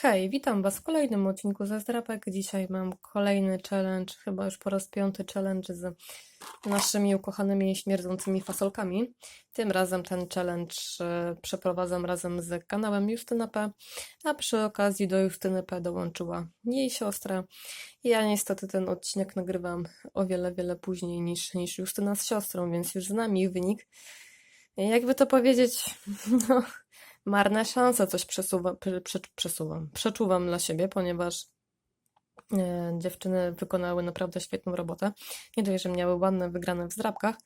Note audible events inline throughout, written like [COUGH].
Hej, witam Was w kolejnym odcinku ze Zdrapek. Dzisiaj mam kolejny challenge, chyba już po raz piąty challenge z naszymi ukochanymi śmierdzącymi fasolkami. Tym razem ten challenge e, przeprowadzam razem z kanałem Justyna P, a przy okazji do Justyny P dołączyła jej siostra. Ja niestety ten odcinek nagrywam o wiele, wiele później niż, niż Justyna z siostrą, więc już znam ich wynik. Jakby to powiedzieć, [LAUGHS] no, marne szanse coś przesuwa, prze, prze, przesuwam, przeczuwam dla siebie, ponieważ e, dziewczyny wykonały naprawdę świetną robotę. Nie dość, że miały ładne wygrane w zdrabkach,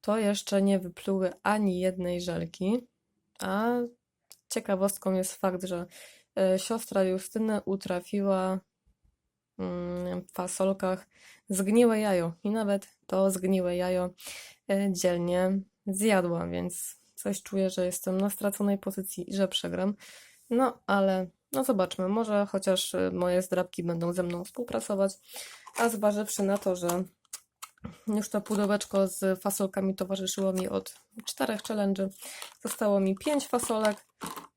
to jeszcze nie wypluły ani jednej żelki, a ciekawostką jest fakt, że e, siostra Justyny utrafiła mm, w fasolkach zgniłe jajo i nawet to zgniłe jajo e, dzielnie zjadła, więc coś czuję, że jestem na straconej pozycji i że przegram. No, ale no zobaczmy, może chociaż y, moje zdrabki będą ze mną współpracować, a zważywszy na to, że już to pudełeczko z fasolkami towarzyszyło mi od czterech challenge'y, zostało mi pięć fasolek,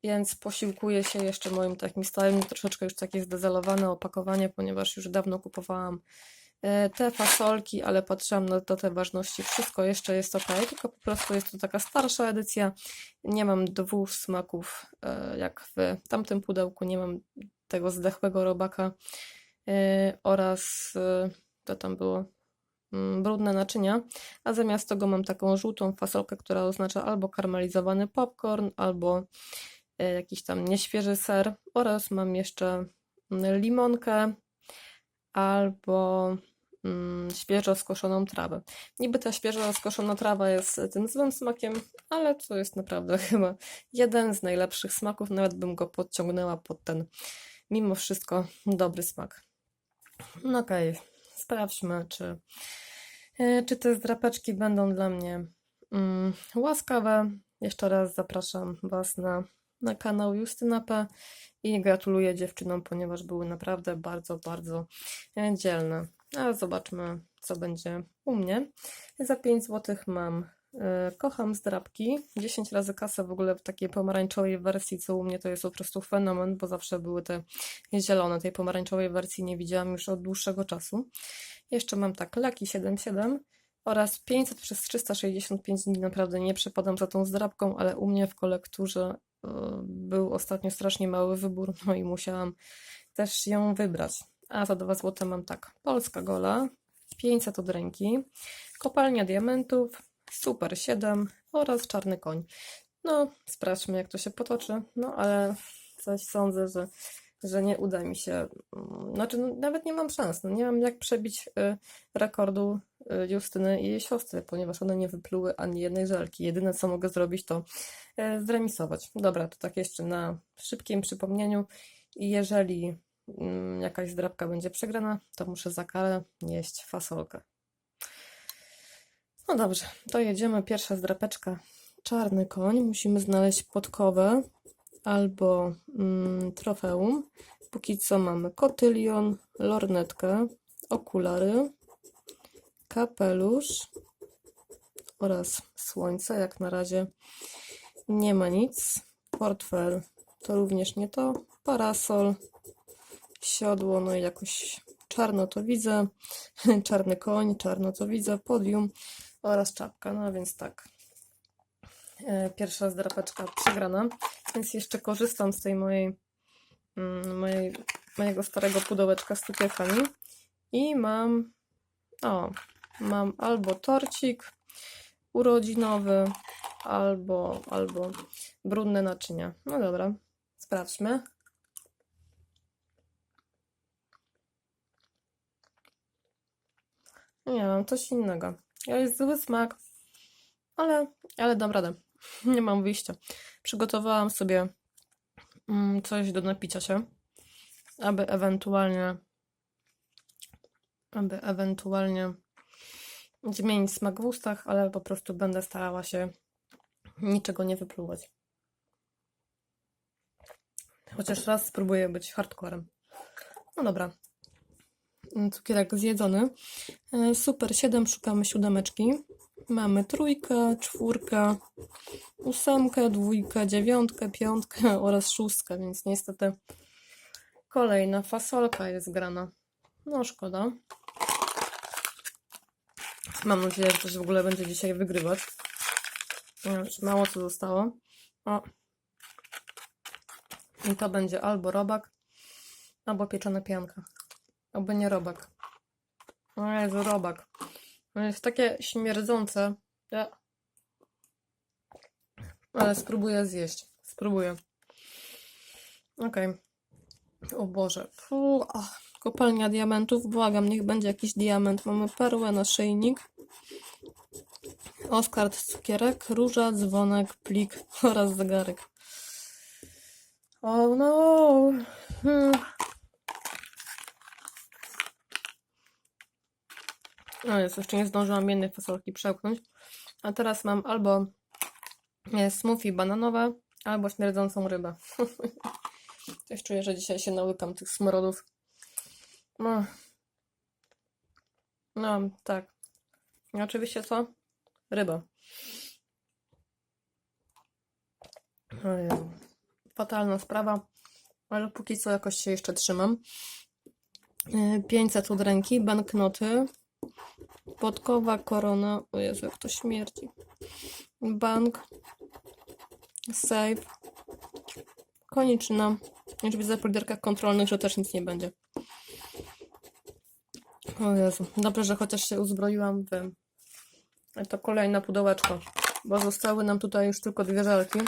więc posiłkuję się jeszcze moim takim stałym, troszeczkę już takie zdezelowane opakowanie, ponieważ już dawno kupowałam te fasolki, ale patrzyłam na datę ważności, wszystko jeszcze jest ok, tylko po prostu jest to taka starsza edycja. Nie mam dwóch smaków e, jak w tamtym pudełku, nie mam tego zdechłego robaka e, oraz to tam było mm, brudne naczynia, a zamiast tego mam taką żółtą fasolkę, która oznacza albo karmelizowany popcorn, albo jakiś tam nieświeży ser oraz mam jeszcze limonkę albo mm, świeżo skoszoną trawę. Niby ta świeżo skoszona trawa jest tym złym smakiem, ale to jest naprawdę [LAUGHS] chyba jeden z najlepszych smaków, nawet bym go podciągnęła pod ten mimo wszystko dobry smak. No okej, okay. sprawdźmy, czy, e, czy te zdrapeczki będą dla mnie mm, łaskawe. Jeszcze raz zapraszam Was na, na kanał Justyna P i gratuluję dziewczynom, ponieważ były naprawdę bardzo, bardzo e, dzielne. A zobaczmy, co będzie u mnie. Za 5 zł mam e, Kocham zdrabki. 10 razy kasę w ogóle w takiej pomarańczowej wersji, co u mnie to jest po prostu fenomen, bo zawsze były te zielone. Tej pomarańczowej wersji nie widziałam już od dłuższego czasu. Jeszcze mam tak Laki 77 oraz 500 przez 365 dni. Naprawdę nie przepadam za tą zdrabką, ale u mnie w kolekturze e, był ostatnio strasznie mały wybór, no i musiałam też ją wybrać. A za 2 zł mam tak, Polska Gola, 500 od ręki, Kopalnia Diamentów, Super 7 oraz Czarny Koń. No, sprawdźmy jak to się potoczy, no ale coś sądzę, że, że nie uda mi się, mm, znaczy no, nawet nie mam szans, no, nie mam jak przebić y, rekordu y, Justyny i jej siostry, ponieważ one nie wypluły ani jednej żelki. Jedyne co mogę zrobić to y, zremisować. Dobra, to tak jeszcze na szybkim przypomnieniu. Jeżeli jakaś zdrabka będzie przegrana, to muszę za karę jeść fasolkę. No dobrze, to jedziemy. Pierwsza zdrapeczka. Czarny koń. Musimy znaleźć podkowę albo mm, trofeum. Póki co mamy kotylion, lornetkę, okulary, kapelusz oraz słońce. Jak na razie nie ma nic. Portfel to również nie to. Parasol, siodło, no i jakoś czarno to widzę, [LAUGHS] czarny koń, czarno to widzę, podium oraz czapka, no więc tak. E, pierwsza zdrapeczka przegrana, więc jeszcze korzystam z tej mojej, mm, mojej mojego starego pudełeczka z cukierkami i mam, o, mam albo torcik urodzinowy, albo, albo brudne naczynia. No dobra, sprawdźmy. Nie mam coś innego. Jest zły smak, ale, ale dam radę. [LAUGHS] Nie mam wyjścia. Przygotowałam sobie mm, coś do napicia się, aby ewentualnie aby ewentualnie zmienić smak w ustach, ale po prostu będę starała się niczego nie wypluwać. Chociaż raz spróbuję być hardcorem. No dobra, cukierek zjedzony. E, super 7, szukamy siódemeczki. Mamy trójkę, czwórkę, ósemkę, dwójkę, dziewiątkę, piątkę [LAUGHS] oraz szóstkę, więc niestety Kolejna fasolka jest grana. No szkoda. Mam nadzieję, że coś w ogóle będzie dzisiaj wygrywać. Już mało co zostało. O. I to będzie albo robak, albo pieczona pianka. Albo nie robak. O Jezu, robak. No jest takie śmierdzące. Ja. Ale spróbuję zjeść. Spróbuję. Okej. O Boże. Ach, kopalnia diamentów. Błagam, niech będzie jakiś diament. Mamy perłę, naszyjnik. Oskard cukierek, róża, dzwonek, plik oraz zegarek. Oh no. Hmm. No jest, jeszcze nie zdążyłam jednej fasolki przełknąć. A teraz mam albo e, smoothie bananowe, albo śmierdzącą rybę. [LAUGHS] Też czuję, że dzisiaj się nałykam tych smrodów. No. No, tak. I oczywiście co? Ryba. O Jezu. Fatalna sprawa, ale póki co jakoś się jeszcze trzymam. E, 500 od ręki, banknoty, podkowa, korona, o Jezu, jak to śmierdzi. Bank, save, koniczyna. Może być za poliderkach kontrolnych, że też nic nie będzie. O Jezu, dobrze, że chociaż się uzbroiłam w to kolejne pudełeczko, bo zostały nam tutaj już tylko dwie żelki.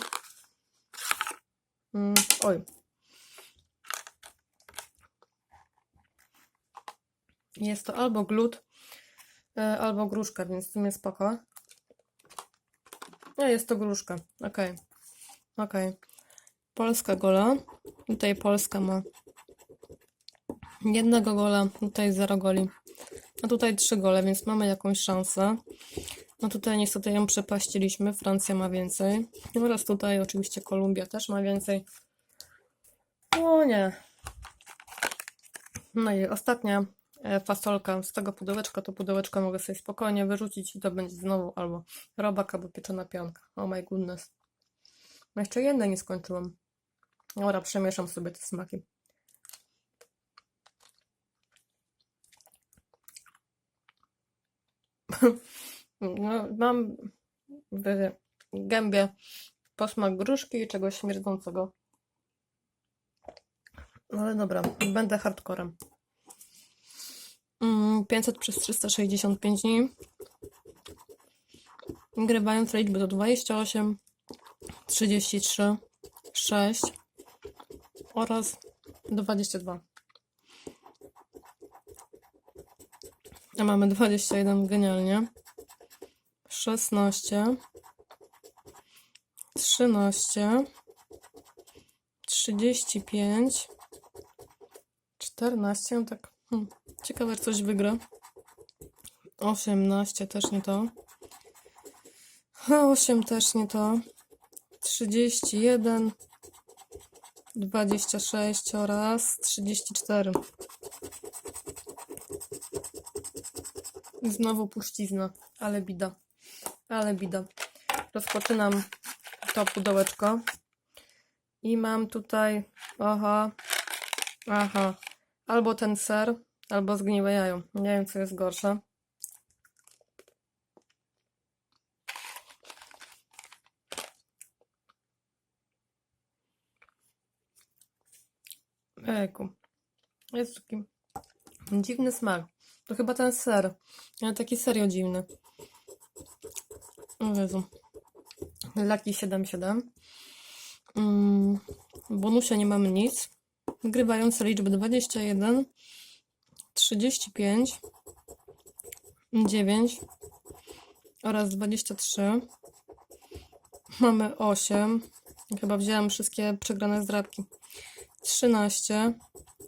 Mm, oj. Jest to albo glut, albo gruszka, więc w sumie spoko. No, jest to gruszka. Okej. Okej. Polska gola. Tutaj Polska ma jednego gola, tutaj zero goli. A tutaj trzy gole, więc mamy jakąś szansę. No tutaj niestety ją przepaściliśmy. Francja ma więcej. Oraz tutaj oczywiście Kolumbia też ma więcej. O nie. No i ostatnia e, fasolka z tego pudełeczka. To pudełeczko mogę sobie spokojnie wyrzucić i to będzie znowu albo robak, albo pieczona pianka. Oh my goodness. No jeszcze jednej nie skończyłam. Dobra, przemieszam sobie te smaki. [LAUGHS] No, mam w gębie posmak gruszki i czegoś śmierdzącego. No ale dobra, będę hardcorem. Mm, 500 przez 365 dni. Grywając liczby to 28, 33, 6 oraz 22. A mamy 21, genialnie. 16, 13, 35, 14, no tak. Hmm. Ciekawe, coś wygra. 18 też nie to. 8 też nie to. 31, 26 oraz 34. Znowu puścizna, ale bida. Ale bida. Rozpoczynam to pudełeczko. I mam tutaj, aha, aha, albo ten ser, albo zgniłe jajo. Nie wiem, co jest gorsze. Ejku. Jest taki dziwny smak. To chyba ten ser. Ale taki serio dziwny. O Jezu. Lucky 77. Mm, bonusie nie mamy nic. Wygrywające liczby 21, 35, 9 oraz 23. Mamy 8. Chyba wzięłam wszystkie przegrane zdrabki. 13,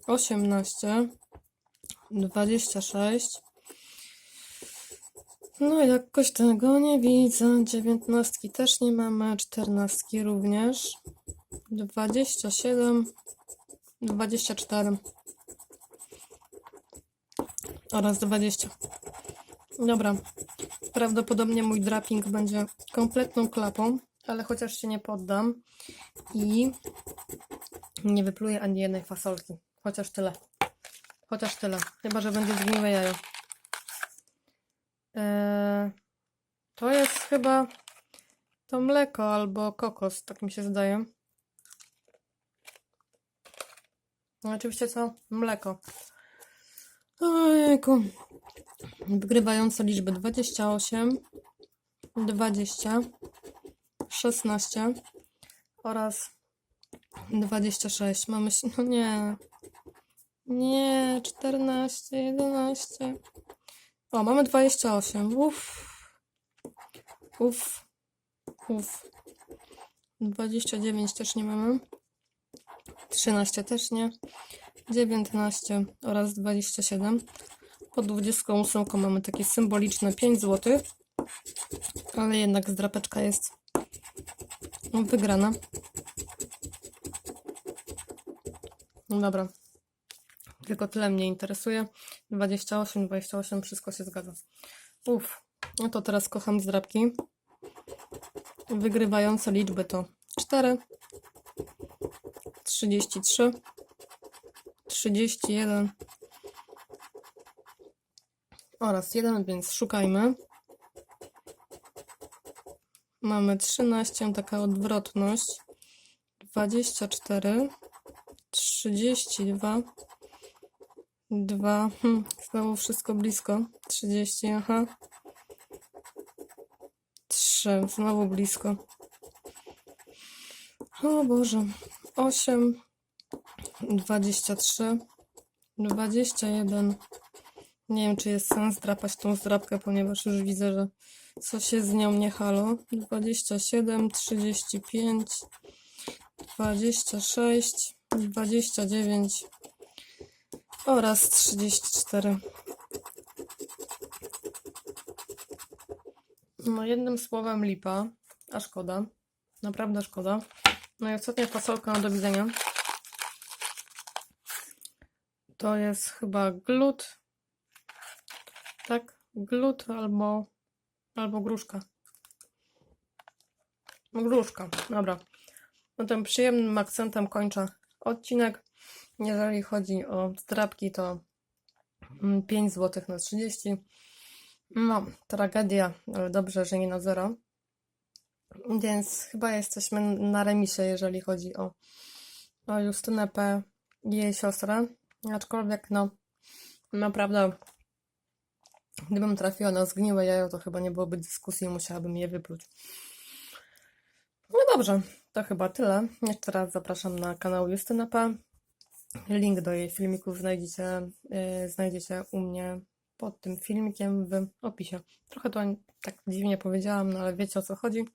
18, 26. No jakoś tego nie widzę. Dziewiętnastki też nie mamy, czternastki również. 27, 24 oraz 20. Dobra. Prawdopodobnie mój draping będzie kompletną klapą, ale chociaż się nie poddam i nie wypluję ani jednej fasolki. Chociaż tyle. Chociaż tyle. Chyba, że będzie zgniłe jajo. Eee, to jest chyba to mleko albo kokos, tak mi się zdaje. No oczywiście co? Mleko. Ojejku. Wygrywające liczby 28, 20, 16 oraz 26. Mamy się. No nie. Nie, 14, 11. O, mamy 28. Uff. Uff. Uff. 29 też nie mamy. 13 też nie. 19 oraz 27. Po 28 mamy takie symboliczne 5 zł. Ale jednak zdrapeczka jest wygrana. No dobra. Tylko tyle mnie interesuje. 28, 28, wszystko się zgadza. Uff. No to teraz kocham zdrapki. Wygrywające liczby to 4, 33, 31 oraz 1, więc szukajmy. Mamy 13, taka odwrotność. 24, 32, 2, hm, znowu wszystko blisko. 30, aha. 3, znowu blisko. O Boże. 8, 23, 21. Nie wiem, czy jest sens drapać tą zdrapkę, ponieważ już widzę, że coś jest z nią nie halo. 27, 35, 26, 29 oraz 34. No jednym słowem lipa, a szkoda. Naprawdę szkoda. No i ostatnia fasolka do widzenia. To jest chyba glut. Tak? Glut albo, albo gruszka. Gruszka, dobra. No tym przyjemnym akcentem kończę odcinek. Jeżeli chodzi o zdrabki, to mm, 5 zł na 30. No, tragedia, ale dobrze, że nie na zero. Więc chyba jesteśmy na remisie, jeżeli chodzi o, o Justynę P. i jej siostrę. Aczkolwiek, no, naprawdę, gdybym trafiła na zgniłe jajo, to chyba nie byłoby dyskusji, musiałabym je wypluć. No dobrze, to chyba tyle. Jeszcze raz zapraszam na kanał Justyna P. Link do jej filmików znajdziecie, yy, znajdziecie u mnie pod tym filmikiem w opisie. Trochę to tak dziwnie powiedziałam, no ale wiecie o co chodzi.